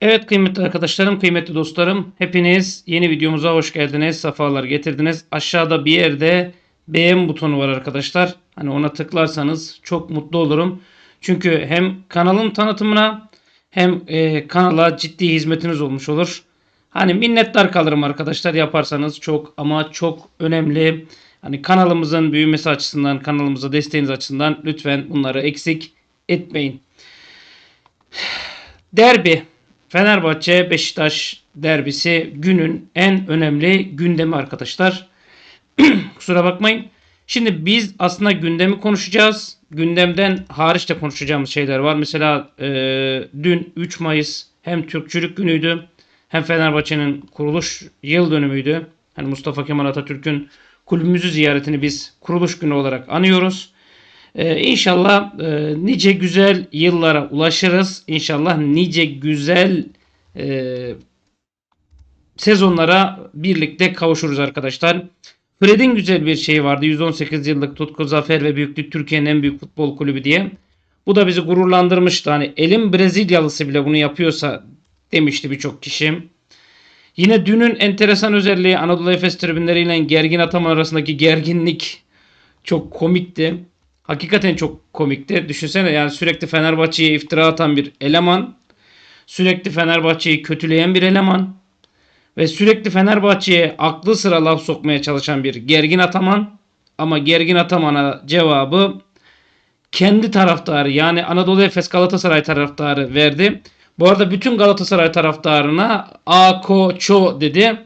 Evet kıymetli arkadaşlarım, kıymetli dostlarım, hepiniz yeni videomuza hoş geldiniz, sefalar getirdiniz. Aşağıda bir yerde beğen butonu var arkadaşlar. Hani ona tıklarsanız çok mutlu olurum. Çünkü hem kanalın tanıtımına hem e, kanala ciddi hizmetiniz olmuş olur. Hani minnettar kalırım arkadaşlar yaparsanız çok ama çok önemli. Hani kanalımızın büyümesi açısından, kanalımıza desteğiniz açısından lütfen bunları eksik etmeyin. Derbi. Fenerbahçe Beşiktaş derbisi günün en önemli gündemi arkadaşlar. Kusura bakmayın. Şimdi biz aslında gündemi konuşacağız. Gündemden hariç de konuşacağımız şeyler var. Mesela e, dün 3 Mayıs hem Türkçülük günüydü hem Fenerbahçe'nin kuruluş yıl dönümüydü. Hani Mustafa Kemal Atatürk'ün kulübümüzü ziyaretini biz kuruluş günü olarak anıyoruz. Ee, inşallah e, nice güzel yıllara ulaşırız. İnşallah nice güzel e, sezonlara birlikte kavuşuruz arkadaşlar. Fred'in güzel bir şeyi vardı. 118 yıllık tutku, zafer ve büyüklük Türkiye'nin en büyük futbol kulübü diye. Bu da bizi gururlandırmıştı. Hani elin Brezilyalısı bile bunu yapıyorsa demişti birçok kişi. Yine dünün enteresan özelliği Anadolu Efes tribünleriyle Gergin Ataman arasındaki gerginlik çok komikti. Hakikaten çok komikti. Düşünsene yani sürekli Fenerbahçe'ye iftira atan bir eleman. Sürekli Fenerbahçe'yi kötüleyen bir eleman. Ve sürekli Fenerbahçe'ye aklı sıra laf sokmaya çalışan bir gergin ataman. Ama gergin atamana cevabı kendi taraftarı yani Anadolu Efes Galatasaray taraftarı verdi. Bu arada bütün Galatasaray taraftarına Akoço dedi.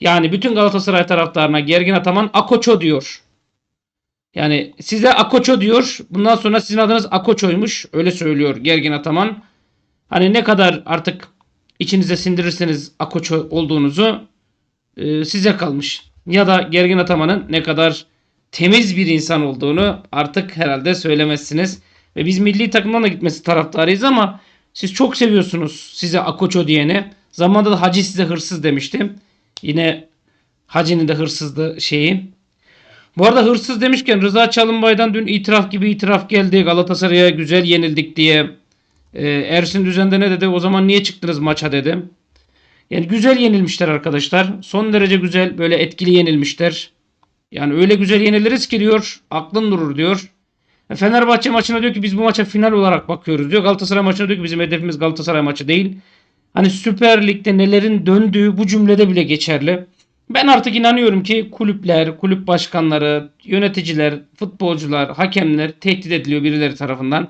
Yani bütün Galatasaray taraftarına Gergin Ataman Akoço diyor. Yani size Akoço diyor. Bundan sonra sizin adınız Akoço'ymuş. Öyle söylüyor Gergin Ataman. Hani ne kadar artık içinize sindirirseniz Akoço olduğunuzu e, size kalmış. Ya da Gergin Ataman'ın ne kadar temiz bir insan olduğunu artık herhalde söylemezsiniz. Ve biz milli takımdan da gitmesi taraftarıyız ama siz çok seviyorsunuz size Akoço diyene. Zamanında da Hacı size hırsız demiştim. Yine Hacı'nın da hırsızdı şeyi. Bu arada hırsız demişken Rıza Çalınbay'dan dün itiraf gibi itiraf geldi. Galatasaray'a güzel yenildik diye. Ee, Ersin Düzen'de ne dedi? O zaman niye çıktınız maça dedi. Yani güzel yenilmişler arkadaşlar. Son derece güzel böyle etkili yenilmişler. Yani öyle güzel yeniliriz ki diyor. Aklın durur diyor. E, Fenerbahçe maçına diyor ki biz bu maça final olarak bakıyoruz diyor. Galatasaray maçına diyor ki bizim hedefimiz Galatasaray maçı değil. Hani Süper Lig'de nelerin döndüğü bu cümlede bile geçerli. Ben artık inanıyorum ki kulüpler, kulüp başkanları, yöneticiler, futbolcular, hakemler tehdit ediliyor birileri tarafından.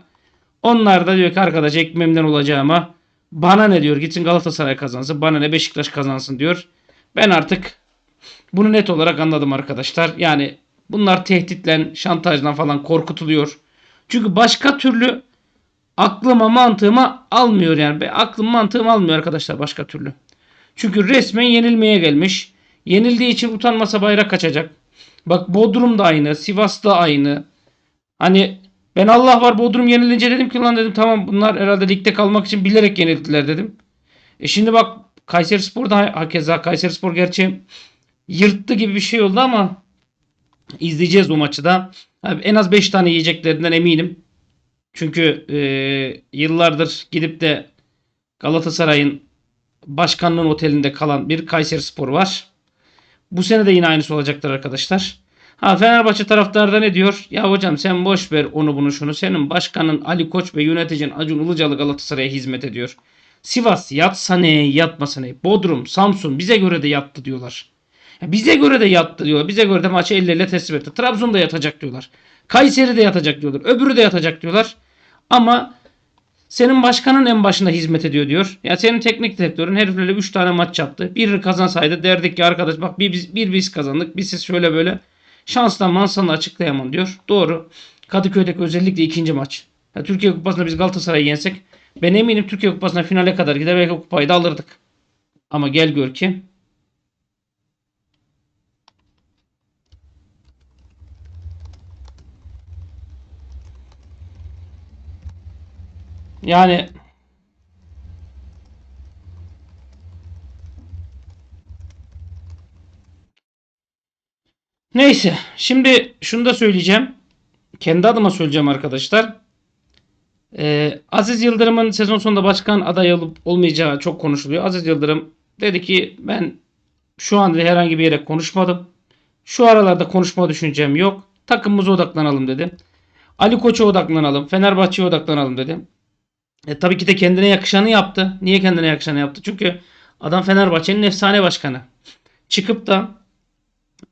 Onlar da diyor ki arkadaş ekmeğimden olacağıma bana ne diyor gitsin Galatasaray kazansın bana ne Beşiktaş kazansın diyor. Ben artık bunu net olarak anladım arkadaşlar. Yani bunlar tehditle, şantajla falan korkutuluyor. Çünkü başka türlü aklıma mantığıma almıyor yani. Aklım mantığım almıyor arkadaşlar başka türlü. Çünkü resmen yenilmeye gelmiş. Yenildiği için utanmasa bayrak kaçacak. Bak Bodrum da aynı. Sivas da aynı. Hani ben Allah var Bodrum yenilince dedim ki lan dedim tamam bunlar herhalde ligde kalmak için bilerek yenildiler dedim. E şimdi bak Kayseri Spor da hakeza Kayseri Spor gerçi yırttı gibi bir şey oldu ama izleyeceğiz bu maçı da. Abi en az 5 tane yiyeceklerinden eminim. Çünkü e, yıllardır gidip de Galatasaray'ın başkanlığın otelinde kalan bir Kayseri Spor var. Bu sene de yine aynısı olacaktır arkadaşlar. Ha Fenerbahçe taraftarı da ne diyor? Ya hocam sen boş ver onu bunu şunu. Senin başkanın Ali Koç ve yöneticin Acun Ilıcalı Galatasaray'a hizmet ediyor. Sivas yatsa ne yatmasa ne. Bodrum, Samsun bize göre de yattı diyorlar. Bize göre de yattı diyorlar. Bize göre de maçı elleriyle teslim etti. Trabzon da yatacak diyorlar. Kayseri de yatacak diyorlar. Öbürü de yatacak diyorlar. Ama senin başkanın en başında hizmet ediyor diyor. Ya senin teknik direktörün heriflerle 3 tane maç yaptı. Birini kazansaydı derdik ki arkadaş bak bir biz, bir biz kazandık. Biz siz şöyle böyle. Şansla mansanla açıklayamam diyor. Doğru. Kadıköy'deki özellikle ikinci maç. Ya Türkiye Kupası'nda biz Galatasaray'ı yensek ben eminim Türkiye Kupası'na finale kadar gider belki kupayı da alırdık. Ama gel gör ki yani Neyse. Şimdi şunu da söyleyeceğim. Kendi adıma söyleyeceğim arkadaşlar. Ee, Aziz Yıldırım'ın sezon sonunda başkan adayı olup olmayacağı çok konuşuluyor. Aziz Yıldırım dedi ki ben şu anda herhangi bir yere konuşmadım. Şu aralarda konuşma düşüncem yok. Takımımıza odaklanalım dedi. Ali Koç'a odaklanalım. Fenerbahçe'ye odaklanalım dedi. E, tabii ki de kendine yakışanı yaptı. Niye kendine yakışanı yaptı? Çünkü adam Fenerbahçe'nin efsane başkanı. Çıkıp da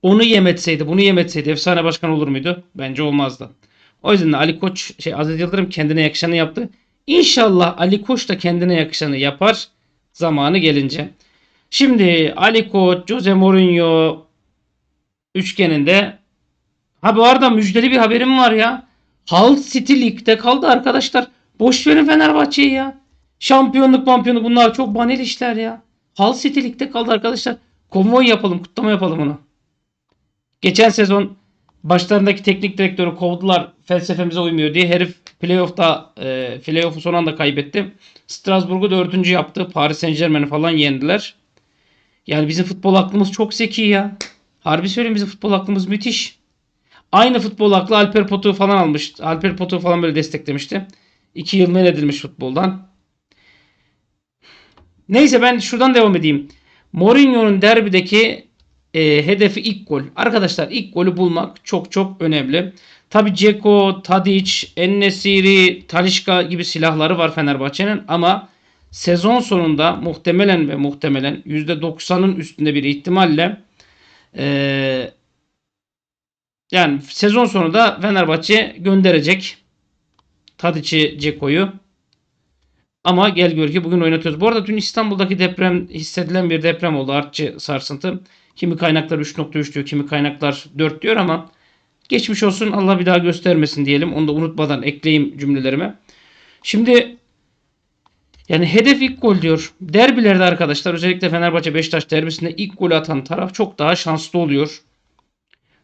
onu yemetseydi, bunu yemetseydi efsane başkan olur muydu? Bence olmazdı. O yüzden de Ali Koç, şey Aziz Yıldırım kendine yakışanı yaptı. İnşallah Ali Koç da kendine yakışanı yapar zamanı gelince. Şimdi Ali Koç, Jose Mourinho üçgeninde ha bu arada müjdeli bir haberim var ya. Hull City Lig'de kaldı arkadaşlar. Boş verin Fenerbahçe'yi ya. Şampiyonluk mampiyonluk bunlar çok banal işler ya. Hull City kaldı arkadaşlar. Konvoy yapalım, kutlama yapalım onu. Geçen sezon başlarındaki teknik direktörü kovdular felsefemize uymuyor diye. Herif playoff'ta e, playoff'u son anda kaybetti. Strasbourg'u dördüncü yaptı. Paris Saint Germain'i falan yendiler. Yani bizim futbol aklımız çok zeki ya. Harbi söyleyeyim bizim futbol aklımız müthiş. Aynı futbol aklı Alper Potuk'u falan almış. Alper Potuk'u falan böyle desteklemişti. İki yıl men edilmiş futboldan. Neyse ben şuradan devam edeyim. Mourinho'nun derbideki e, hedefi ilk gol. Arkadaşlar ilk golü bulmak çok çok önemli. Tabi Ceko, Tadic, Ennesiri, Talişka gibi silahları var Fenerbahçe'nin ama sezon sonunda muhtemelen ve muhtemelen %90'ın üstünde bir ihtimalle e, yani sezon sonunda Fenerbahçe gönderecek Tadic'i, Ceko'yu. Ama gel gör ki bugün oynatıyoruz. Bu arada dün İstanbul'daki deprem hissedilen bir deprem oldu. Artçı sarsıntı. Kimi kaynaklar 3.3 diyor, kimi kaynaklar 4 diyor ama geçmiş olsun Allah bir daha göstermesin diyelim. Onu da unutmadan ekleyeyim cümlelerime. Şimdi yani hedef ilk gol diyor. Derbilerde arkadaşlar özellikle Fenerbahçe Beşiktaş derbisinde ilk gol atan taraf çok daha şanslı oluyor.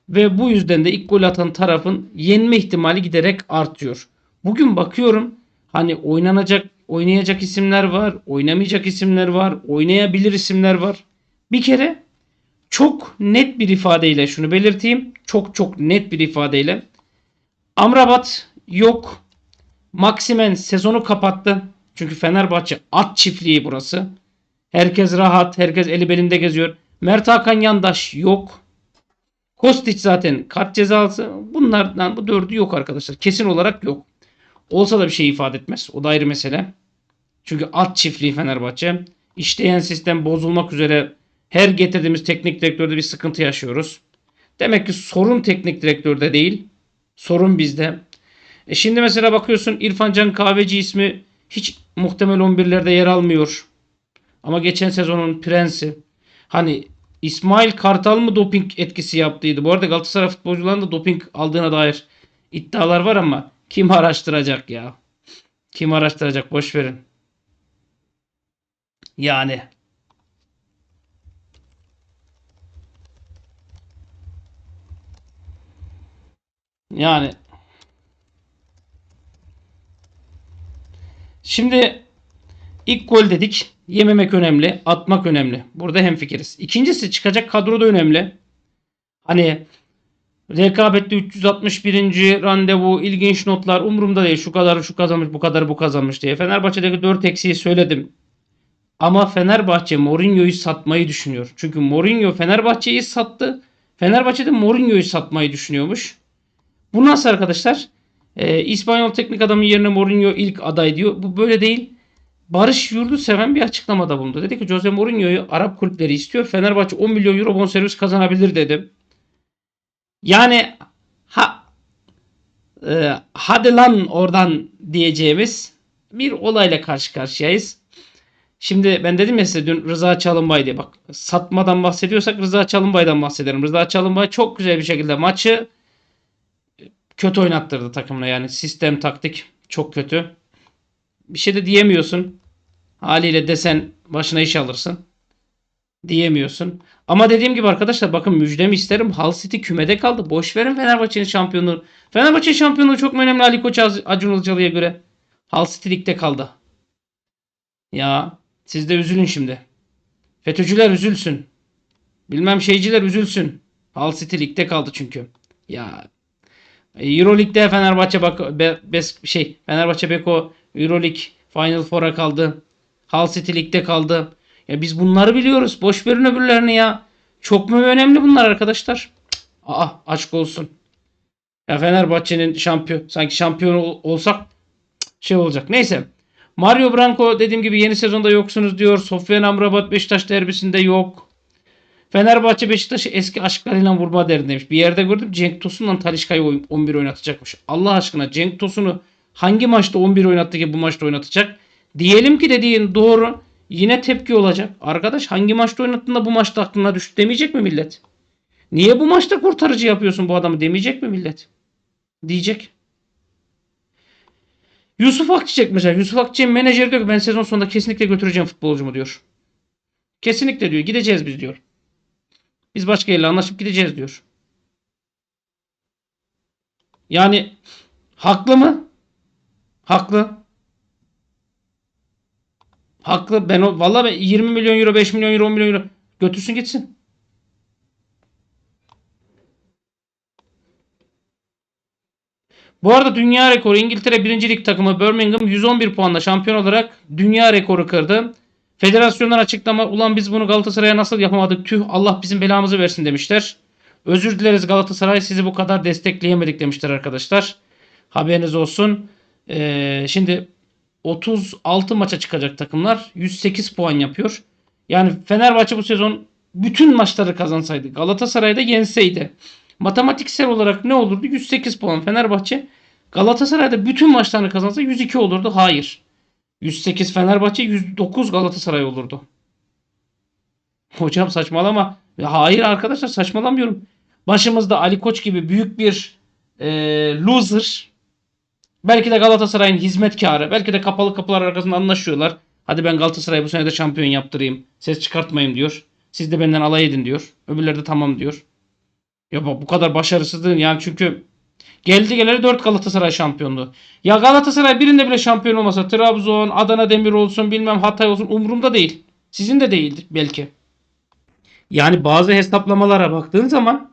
Ve bu yüzden de ilk gol atan tarafın yenme ihtimali giderek artıyor. Bugün bakıyorum hani oynanacak, oynayacak isimler var, oynamayacak isimler var, oynayabilir isimler var. Bir kere çok net bir ifadeyle şunu belirteyim. Çok çok net bir ifadeyle. Amrabat yok. Maximen sezonu kapattı. Çünkü Fenerbahçe at çiftliği burası. Herkes rahat, herkes eli belinde geziyor. Mert Hakan Yandaş yok. Kostic zaten kart cezası. Bunlardan bu dördü yok arkadaşlar. Kesin olarak yok. Olsa da bir şey ifade etmez. O da ayrı mesele. Çünkü at çiftliği Fenerbahçe. İşleyen sistem bozulmak üzere her getirdiğimiz teknik direktörde bir sıkıntı yaşıyoruz. Demek ki sorun teknik direktörde değil. Sorun bizde. E şimdi mesela bakıyorsun İrfan Can Kahveci ismi hiç muhtemel 11'lerde yer almıyor. Ama geçen sezonun prensi. Hani İsmail Kartal mı doping etkisi yaptıydı? Bu arada Galatasaray futbolcularının da doping aldığına dair iddialar var ama kim araştıracak ya? Kim araştıracak? Boş verin. Yani yani Şimdi ilk gol dedik. Yememek önemli. Atmak önemli. Burada hemfikiriz. İkincisi çıkacak kadro da önemli. Hani rekabette 361. randevu, ilginç notlar umurumda değil. Şu kadar şu kazanmış, bu kadar bu kazanmış diye. Fenerbahçe'deki 4 eksiği söyledim. Ama Fenerbahçe Mourinho'yu satmayı düşünüyor. Çünkü Mourinho Fenerbahçe'yi sattı. Fenerbahçe de Mourinho'yu satmayı düşünüyormuş. Bu nasıl arkadaşlar? Ee, İspanyol teknik adamın yerine Mourinho ilk aday diyor. Bu böyle değil. Barış Yurduseven bir açıklamada bulundu. Dedi ki Jose Mourinho'yu Arap kulüpleri istiyor. Fenerbahçe 10 milyon euro bonservis kazanabilir dedi. Yani ha e, hadi lan oradan diyeceğimiz bir olayla karşı karşıyayız. Şimdi ben dedim ya size dün Rıza Çalınbay diye bak satmadan bahsediyorsak Rıza Çalınbay'dan bahsederim. Rıza Çalınbay çok güzel bir şekilde maçı kötü oynattırdı takımına yani sistem taktik çok kötü. Bir şey de diyemiyorsun. Haliyle desen başına iş alırsın. Diyemiyorsun. Ama dediğim gibi arkadaşlar bakın müjdemi isterim. Hull City kümede kaldı. Boş verin Fenerbahçe'nin şampiyonluğu. Fenerbahçe şampiyonluğu çok önemli Ali Koç Acun Ilıcalı'ya göre? Hull City ligde kaldı. Ya siz de üzülün şimdi. FETÖ'cüler üzülsün. Bilmem şeyciler üzülsün. Hull City ligde kaldı çünkü. Ya E, Euroleague'de Fenerbahçe bak be, bes, şey Fenerbahçe Beko Euroleague Final Four'a kaldı. Hull City League'de kaldı. Ya biz bunları biliyoruz. Boş verin öbürlerini ya. Çok mu önemli bunlar arkadaşlar? Aa aşk olsun. Ya Fenerbahçe'nin şampiyon sanki şampiyon ol- olsak şey olacak. Neyse. Mario Branco dediğim gibi yeni sezonda yoksunuz diyor. Sofyan Amrabat Beşiktaş derbisinde yok. Fenerbahçe Beşiktaş'ı eski aşklarıyla vurma derdindeymiş. Bir yerde gördüm Cenk Tosun'la Talişka'yı oy- 11 oynatacakmış. Allah aşkına Cenk Tosun'u hangi maçta 11 oynattı ki bu maçta oynatacak? Diyelim ki dediğin doğru. Yine tepki olacak. Arkadaş hangi maçta oynattığında bu maçta aklına düştü demeyecek mi millet? Niye bu maçta kurtarıcı yapıyorsun bu adamı demeyecek mi millet? Diyecek. Yusuf Akçiçek mesela. Yusuf Akçiçek'in menajeri diyor ki ben sezon sonunda kesinlikle götüreceğim futbolcumu diyor. Kesinlikle diyor. Gideceğiz biz diyor. Biz başka yerle anlaşıp gideceğiz diyor. Yani haklı mı? Haklı. Haklı. Ben o vallahi ben 20 milyon euro, 5 milyon euro, 10 milyon euro götürsün gitsin. Bu arada dünya rekoru İngiltere 1. Lig takımı Birmingham 111 puanla şampiyon olarak dünya rekoru kırdı. Federasyondan açıklama ulan biz bunu Galatasaray'a nasıl yapamadık tüh Allah bizim belamızı versin demişler. Özür dileriz Galatasaray sizi bu kadar destekleyemedik demişler arkadaşlar. Haberiniz olsun. Ee, şimdi 36 maça çıkacak takımlar 108 puan yapıyor. Yani Fenerbahçe bu sezon bütün maçları kazansaydı Galatasaray'da yenseydi matematiksel olarak ne olurdu? 108 puan Fenerbahçe. Galatasaray'da bütün maçlarını kazansa 102 olurdu. Hayır. 108 Fenerbahçe 109 Galatasaray olurdu. Hocam saçmalama. Hayır arkadaşlar saçmalamıyorum. Başımızda Ali Koç gibi büyük bir e, loser. Belki de Galatasaray'ın hizmetkarı. Belki de kapalı kapılar arkasında anlaşıyorlar. Hadi ben Galatasaray'ı bu sene de şampiyon yaptırayım. Ses çıkartmayın diyor. Siz de benden alay edin diyor. Öbürleri de tamam diyor. Ya bu kadar başarısızlığın yani çünkü geldi geleli 4 Galatasaray şampiyonluğu. Ya Galatasaray birinde bile şampiyon olmasa Trabzon, Adana Demir olsun bilmem Hatay olsun umurumda değil. Sizin de değildir belki. Yani bazı hesaplamalara baktığın zaman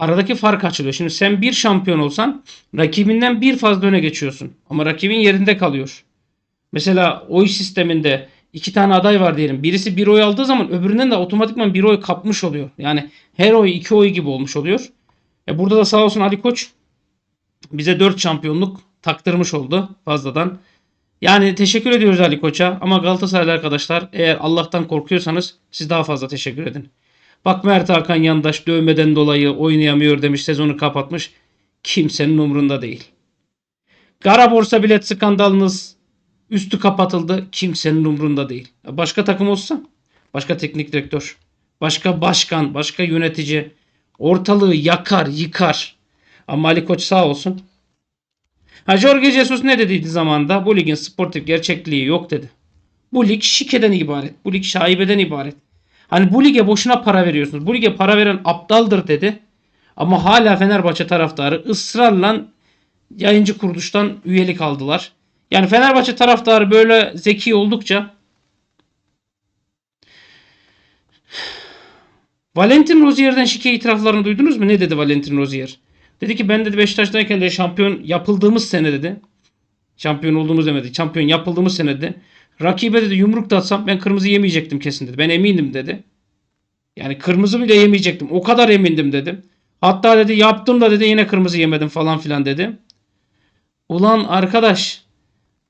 aradaki fark açılıyor. Şimdi sen bir şampiyon olsan rakibinden bir fazla öne geçiyorsun. Ama rakibin yerinde kalıyor. Mesela oy sisteminde iki tane aday var diyelim. Birisi bir oy aldığı zaman öbüründen de otomatikman bir oy kapmış oluyor. Yani her oy iki oy gibi olmuş oluyor. E burada da sağ olsun Ali Koç bize 4 şampiyonluk taktırmış oldu fazladan. Yani teşekkür ediyoruz Ali Koç'a ama Galatasaraylı arkadaşlar eğer Allah'tan korkuyorsanız siz daha fazla teşekkür edin. Bak Mert Hakan yandaş dövmeden dolayı oynayamıyor demiş sezonu kapatmış. Kimsenin umurunda değil. Kara borsa bilet skandalınız üstü kapatıldı. Kimsenin umurunda değil. Başka takım olsa, başka teknik direktör, başka başkan, başka yönetici ortalığı yakar, yıkar. Ama Ali Koç sağ olsun. Ha Jorge Jesus ne dediydi zamanda? Bu ligin sportif gerçekliği yok dedi. Bu lig şikeden ibaret. Bu lig şaibeden ibaret. Hani bu lige boşuna para veriyorsunuz. Bu lige para veren aptaldır dedi. Ama hala Fenerbahçe taraftarı ısrarla yayıncı kuruluştan üyelik aldılar. Yani Fenerbahçe taraftarı böyle zeki oldukça Valentin Rozier'den şike itiraflarını duydunuz mu? Ne dedi Valentin Rozier? Dedi ki ben dedi Beşiktaş'tayken de şampiyon yapıldığımız sene dedi. Şampiyon olduğumuz demedi. Şampiyon yapıldığımız sene dedi. Rakibe dedi yumruk da atsam ben kırmızı yemeyecektim kesin dedi. Ben eminim dedi. Yani kırmızı bile yemeyecektim. O kadar emindim dedim. Hatta dedi yaptım da dedi yine kırmızı yemedim falan filan dedi. Ulan arkadaş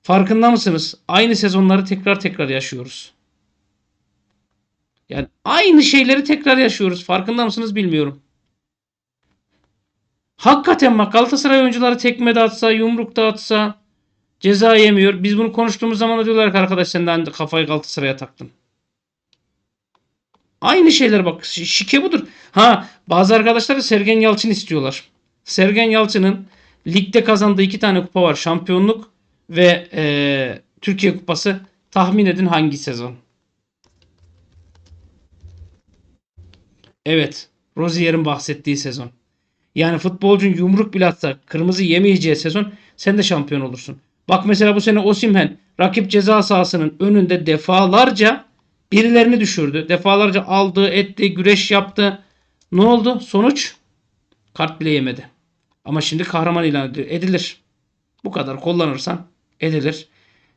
farkında mısınız? Aynı sezonları tekrar tekrar yaşıyoruz. Yani aynı şeyleri tekrar yaşıyoruz. Farkında mısınız bilmiyorum. Hakikaten bak Galatasaray oyuncuları tekme de atsa, yumruk da atsa ceza yemiyor. Biz bunu konuştuğumuz zaman da diyorlar ki arkadaş sen de kafayı Galatasaray'a taktın. Aynı şeyler bak şi- şike budur. Ha bazı arkadaşlar da Sergen Yalçın istiyorlar. Sergen Yalçın'ın ligde kazandığı iki tane kupa var. Şampiyonluk ve eee, Türkiye Kupası. Tahmin edin hangi sezon? Evet. Rozier'in bahsettiği sezon. Yani futbolcun yumruk bile atsa kırmızı yemeyeceği sezon sen de şampiyon olursun. Bak mesela bu sene Osimhen rakip ceza sahasının önünde defalarca birilerini düşürdü. Defalarca aldı, etti, güreş yaptı. Ne oldu? Sonuç kart bile yemedi. Ama şimdi kahraman ilan edilir. Bu kadar kullanırsan edilir.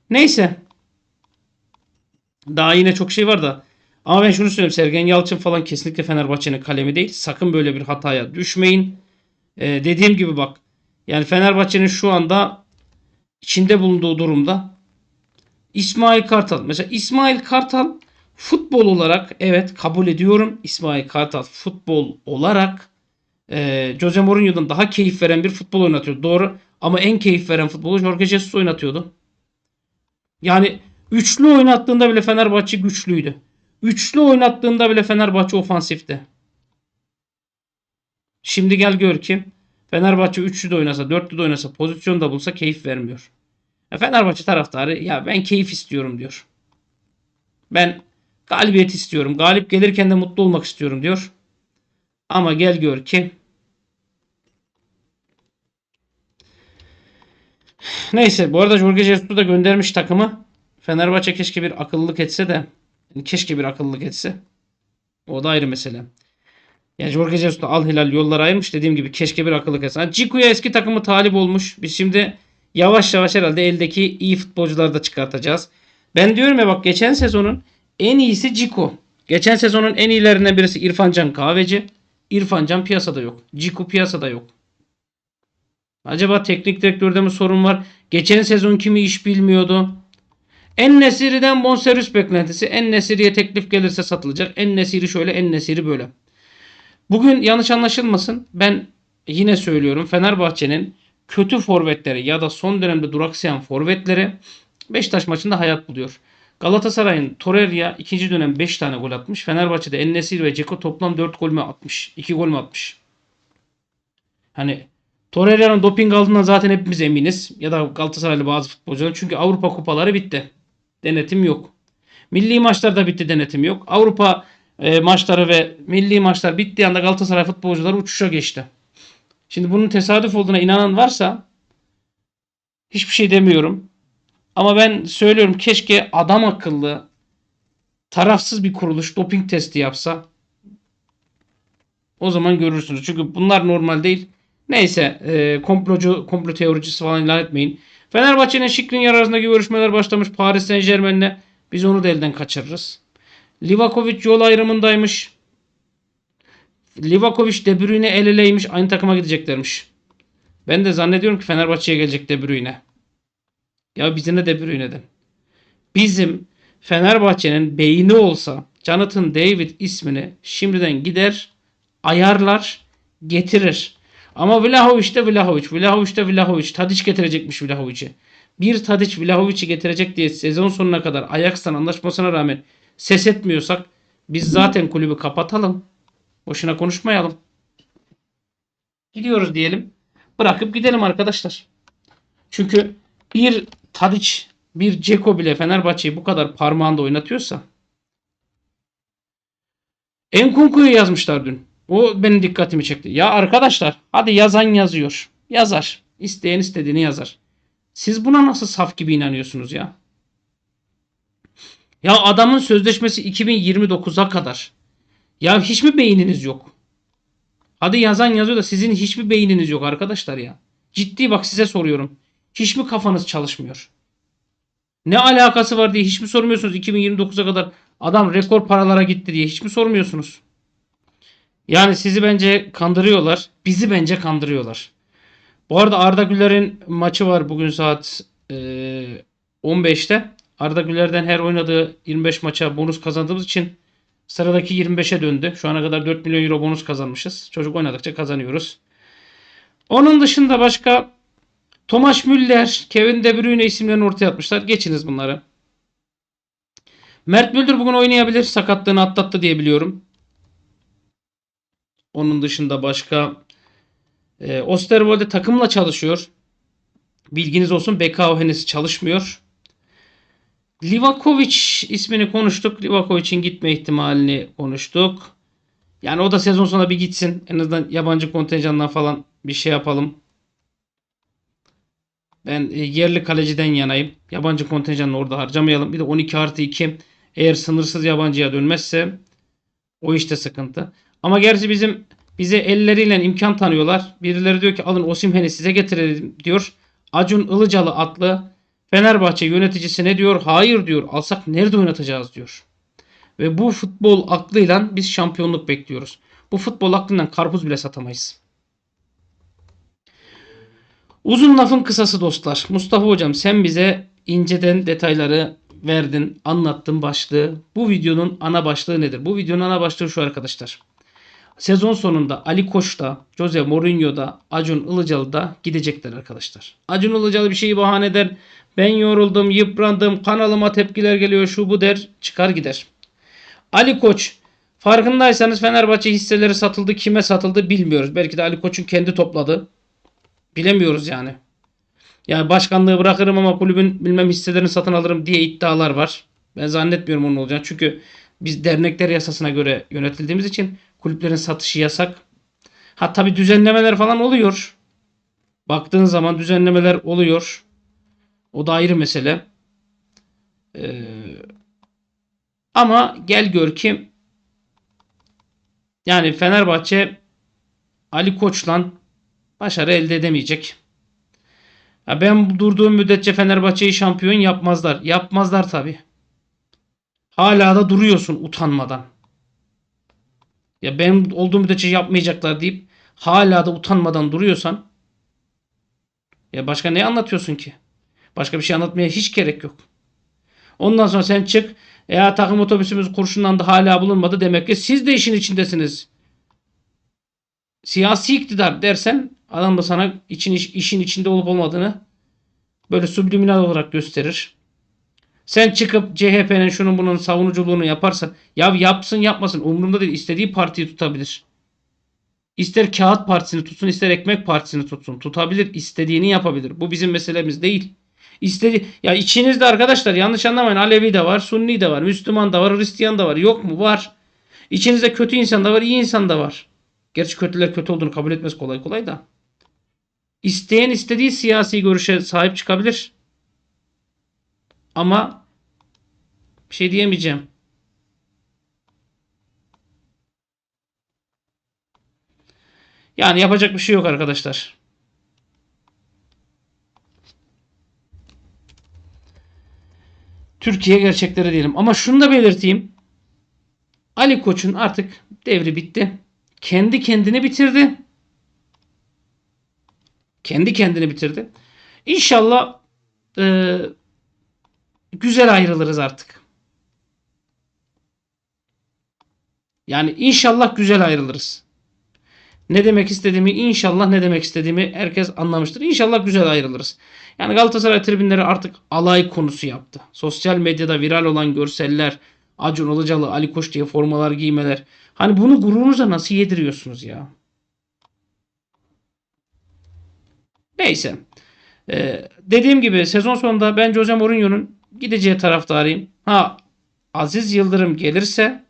Neyse. Daha yine çok şey var da. Ama ben şunu söyleyeyim. Sergen Yalçın falan kesinlikle Fenerbahçe'nin kalemi değil. Sakın böyle bir hataya düşmeyin. Ee, dediğim gibi bak. Yani Fenerbahçe'nin şu anda içinde bulunduğu durumda İsmail Kartal. Mesela İsmail Kartal futbol olarak evet kabul ediyorum. İsmail Kartal futbol olarak e, Jose Mourinho'dan daha keyif veren bir futbol oynatıyor. Doğru. Ama en keyif veren futbolu Jorge Jesus oynatıyordu. Yani üçlü oynattığında bile Fenerbahçe güçlüydü. Üçlü oynattığında bile Fenerbahçe ofansifti. Şimdi gel gör ki Fenerbahçe üçlü de oynasa, dörtlü de oynasa, pozisyon da bulsa keyif vermiyor. Ya Fenerbahçe taraftarı ya ben keyif istiyorum diyor. Ben galibiyet istiyorum. Galip gelirken de mutlu olmak istiyorum diyor. Ama gel gör ki Neyse bu arada Jorge Jesus'u da göndermiş takımı. Fenerbahçe keşke bir akıllılık etse de keşke bir akıllılık etse. O da ayrı mesele. Yani Jorge Jesus da Al Hilal yolları ayırmış. Dediğim gibi keşke bir akıllılık etse. Yani Ciku'ya eski takımı talip olmuş. Biz şimdi yavaş yavaş herhalde eldeki iyi futbolcuları da çıkartacağız. Ben diyorum ya bak geçen sezonun en iyisi Ciku. Geçen sezonun en iyilerinden birisi İrfan Can Kahveci. İrfan Can piyasada yok. Ciku piyasada yok. Acaba teknik direktörde mi sorun var? Geçen sezon kimi iş bilmiyordu? En Nesiri'den bonservis beklentisi. En Nesiri'ye teklif gelirse satılacak. En Nesiri şöyle, en Nesiri böyle. Bugün yanlış anlaşılmasın. Ben yine söylüyorum. Fenerbahçe'nin kötü forvetleri ya da son dönemde duraksayan forvetleri Beşiktaş maçında hayat buluyor. Galatasaray'ın Torreira ikinci dönem 5 tane gol atmış. Fenerbahçe'de Ennesir ve Ceko toplam 4 gol mü atmış? 2 gol mü atmış? Hani Torreira'nın doping aldığından zaten hepimiz eminiz. Ya da Galatasaraylı bazı futbolcular. Çünkü Avrupa kupaları bitti. Denetim yok. Milli maçlarda bitti denetim yok. Avrupa e, maçları ve milli maçlar bittiği anda Galatasaray futbolcuları uçuşa geçti. Şimdi bunun tesadüf olduğuna inanan varsa hiçbir şey demiyorum. Ama ben söylüyorum keşke adam akıllı tarafsız bir kuruluş doping testi yapsa. O zaman görürsünüz. Çünkü bunlar normal değil. Neyse e, komplocu, komplo teoricisi falan ilan etmeyin. Fenerbahçe'nin Şikrin arasındaki görüşmeler başlamış Paris Saint Germain'le. Biz onu da elden kaçırırız. Livakovic yol ayrımındaymış. Livakovic De Bruyne el eleymiş. Aynı takıma gideceklermiş. Ben de zannediyorum ki Fenerbahçe'ye gelecek De Bruyne. Ya bizim de De Bruyne'den. Bizim Fenerbahçe'nin beyni olsa Jonathan David ismini şimdiden gider ayarlar getirir. Ama Vlahovic de Vlahovic. Vlahovic de Vlahovic. Tadic getirecekmiş Vlahovic'i. Bir Tadic Vlahovic'i getirecek diye sezon sonuna kadar Ajax'tan anlaşmasına rağmen ses etmiyorsak biz zaten kulübü kapatalım. Boşuna konuşmayalım. Gidiyoruz diyelim. Bırakıp gidelim arkadaşlar. Çünkü bir Tadic, bir Ceko bile Fenerbahçe'yi bu kadar parmağında oynatıyorsa Enkunku'yu yazmışlar dün. O benim dikkatimi çekti. Ya arkadaşlar hadi yazan yazıyor. Yazar. İsteyen istediğini yazar. Siz buna nasıl saf gibi inanıyorsunuz ya? Ya adamın sözleşmesi 2029'a kadar. Ya hiç mi beyniniz yok? Hadi yazan yazıyor da sizin hiçbir beyniniz yok arkadaşlar ya. Ciddi bak size soruyorum. Hiç mi kafanız çalışmıyor? Ne alakası var diye hiç mi sormuyorsunuz 2029'a kadar adam rekor paralara gitti diye hiç mi sormuyorsunuz? Yani sizi bence kandırıyorlar. Bizi bence kandırıyorlar. Bu arada Arda Güler'in maçı var bugün saat e, 15'te. Arda Güler'den her oynadığı 25 maça bonus kazandığımız için sıradaki 25'e döndü. Şu ana kadar 4 milyon euro bonus kazanmışız. Çocuk oynadıkça kazanıyoruz. Onun dışında başka Thomas Müller, Kevin De Bruyne isimlerini ortaya atmışlar. Geçiniz bunları. Mert Müldür bugün oynayabilir. Sakatlığını atlattı diye biliyorum. Onun dışında başka e, Osterwolde takımla çalışıyor. Bilginiz olsun Bekao henüz çalışmıyor. Livakovic ismini konuştuk. Livakovic'in gitme ihtimalini konuştuk. Yani o da sezon sonunda bir gitsin. En azından yabancı kontenjandan falan bir şey yapalım. Ben e, yerli kaleciden yanayım. Yabancı kontenjanını orada harcamayalım. Bir de 12 artı 2 eğer sınırsız yabancıya dönmezse o işte sıkıntı. Ama gerçi bizim Bize elleriyle imkan tanıyorlar. Birileri diyor ki alın Osimhen'i size getirelim diyor. Acun Ilıcalı adlı Fenerbahçe yöneticisi ne diyor? Hayır diyor. Alsak nerede oynatacağız diyor. Ve bu futbol aklıyla biz şampiyonluk bekliyoruz. Bu futbol aklından karpuz bile satamayız. Uzun lafın kısası dostlar. Mustafa hocam sen bize inceden detayları verdin, anlattın başlığı. Bu videonun ana başlığı nedir? Bu videonun ana başlığı şu arkadaşlar. Sezon sonunda Ali Koç da, Jose Mourinho da, Acun Ilıcalı da gidecekler arkadaşlar. Acun Ilıcalı bir şeyi bahane eder. Ben yoruldum, yıprandım, kanalıma tepkiler geliyor, şu bu der, çıkar gider. Ali Koç farkındaysanız Fenerbahçe hisseleri satıldı. Kime satıldı bilmiyoruz. Belki de Ali Koç'un kendi topladı. Bilemiyoruz yani. Yani başkanlığı bırakırım ama kulübün bilmem hisselerini satın alırım diye iddialar var. Ben zannetmiyorum onun olacağını. Çünkü biz dernekler yasasına göre yönetildiğimiz için kulüplerin satışı yasak. Ha tabi düzenlemeler falan oluyor. Baktığın zaman düzenlemeler oluyor. O da ayrı mesele. Ee, ama gel gör ki yani Fenerbahçe Ali Koç'la başarı elde edemeyecek. Ya ben durduğum müddetçe Fenerbahçe'yi şampiyon yapmazlar. Yapmazlar tabi. Hala da duruyorsun utanmadan. Ya ben olduğum müddetçe yapmayacaklar deyip hala da utanmadan duruyorsan ya başka ne anlatıyorsun ki? Başka bir şey anlatmaya hiç gerek yok. Ondan sonra sen çık. Ya takım otobüsümüz kurşunlandı hala bulunmadı demek ki siz de işin içindesiniz. Siyasi iktidar dersen adam da sana için, işin içinde olup olmadığını böyle subliminal olarak gösterir. Sen çıkıp CHP'nin şunun bunun savunuculuğunu yaparsan ya yapsın yapmasın umurumda değil. istediği partiyi tutabilir. İster kağıt partisini tutsun ister ekmek partisini tutsun. Tutabilir istediğini yapabilir. Bu bizim meselemiz değil. İstedi ya içinizde arkadaşlar yanlış anlamayın Alevi de var, Sunni de var, Müslüman da var, Hristiyan da var. Yok mu? Var. İçinizde kötü insan da var, iyi insan da var. Gerçi kötüler kötü olduğunu kabul etmez kolay kolay da. İsteyen istediği siyasi görüşe sahip çıkabilir. Ama bir şey diyemeyeceğim. Yani yapacak bir şey yok arkadaşlar. Türkiye gerçekleri diyelim. Ama şunu da belirteyim. Ali Koç'un artık devri bitti. Kendi kendini bitirdi. Kendi kendini bitirdi. İnşallah e, güzel ayrılırız artık. Yani inşallah güzel ayrılırız. Ne demek istediğimi inşallah ne demek istediğimi herkes anlamıştır. İnşallah güzel ayrılırız. Yani Galatasaray tribünleri artık alay konusu yaptı. Sosyal medyada viral olan görseller, Acun Ilıcalı, Ali Koç diye formalar giymeler. Hani bunu gururunuza nasıl yediriyorsunuz ya? Neyse. Ee, dediğim gibi sezon sonunda ben Jose Mourinho'nun gideceği taraftarıyım. Ha Aziz Yıldırım gelirse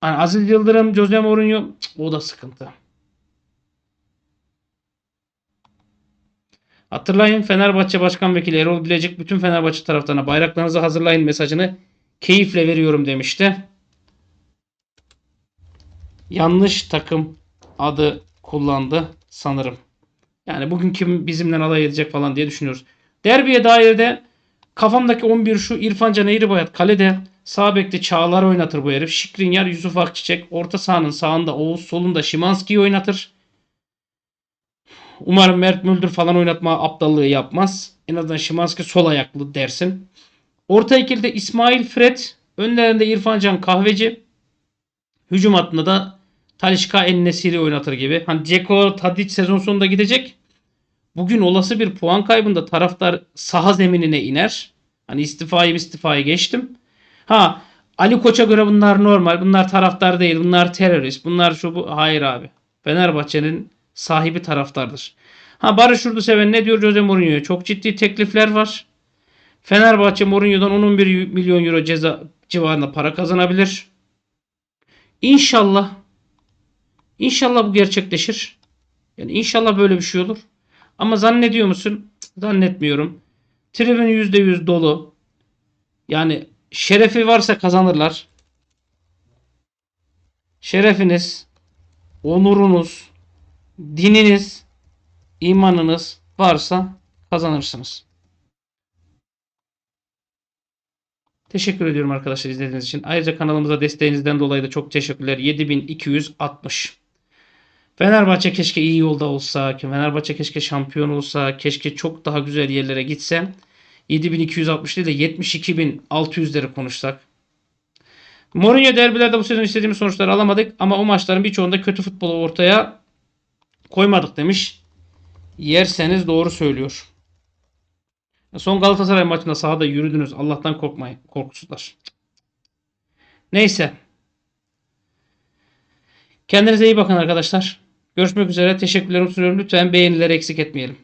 hani Aziz Yıldırım, Jose Mourinho o da sıkıntı. Hatırlayın Fenerbahçe Başkan Vekili Erol Bilecik bütün Fenerbahçe taraftarına bayraklarınızı hazırlayın mesajını keyifle veriyorum demişti. Yanlış takım adı kullandı sanırım. Yani bugün kim bizimle alay edecek falan diye düşünüyoruz. Derbiye dair de kafamdaki 11 şu İrfan Can Eğribayat kalede sağ bekte Çağlar oynatır bu herif. Şikrinyar Yusuf Akçiçek orta sahanın sağında Oğuz solunda Şimanski'yi oynatır. Umarım Mert Müldür falan oynatma aptallığı yapmaz. En azından Şimanski sol ayaklı dersin. Orta ikilde İsmail Fred. Önlerinde İrfan Can Kahveci. Hücum hattında da Talişka Ennesiri oynatır gibi. Hani Ceko Tadic sezon sonunda gidecek. Bugün olası bir puan kaybında taraftar saha zeminine iner. Hani istifayı istifayı geçtim. Ha Ali Koç'a göre bunlar normal. Bunlar taraftar değil. Bunlar terörist. Bunlar şu bu. Hayır abi. Fenerbahçe'nin sahibi taraftardır. Ha Barış Urduseven ne diyor Jose Mourinho'ya? Çok ciddi teklifler var. Fenerbahçe Mourinho'dan 11 milyon euro ceza civarında para kazanabilir. İnşallah İnşallah bu gerçekleşir. Yani inşallah böyle bir şey olur. Ama zannediyor musun? Zannetmiyorum. Tribün %100 dolu. Yani şerefi varsa kazanırlar. şerefiniz, onurunuz, dininiz, imanınız varsa kazanırsınız. Teşekkür ediyorum arkadaşlar izlediğiniz için. Ayrıca kanalımıza desteğinizden dolayı da çok teşekkürler. 7260. Fenerbahçe keşke iyi yolda olsa, Fenerbahçe keşke şampiyon olsa, keşke çok daha güzel yerlere gitse. 7260 değil de 72600'leri konuşsak. Mourinho derbilerde bu sezon istediğimiz sonuçları alamadık ama o maçların birçoğunda kötü futbolu ortaya koymadık demiş. Yerseniz doğru söylüyor. Son Galatasaray maçında sahada yürüdünüz. Allah'tan korkmayın. Korkusuzlar. Neyse. Kendinize iyi bakın arkadaşlar. Görüşmek üzere. Teşekkürlerimi sunuyorum. Lütfen beğenileri eksik etmeyelim.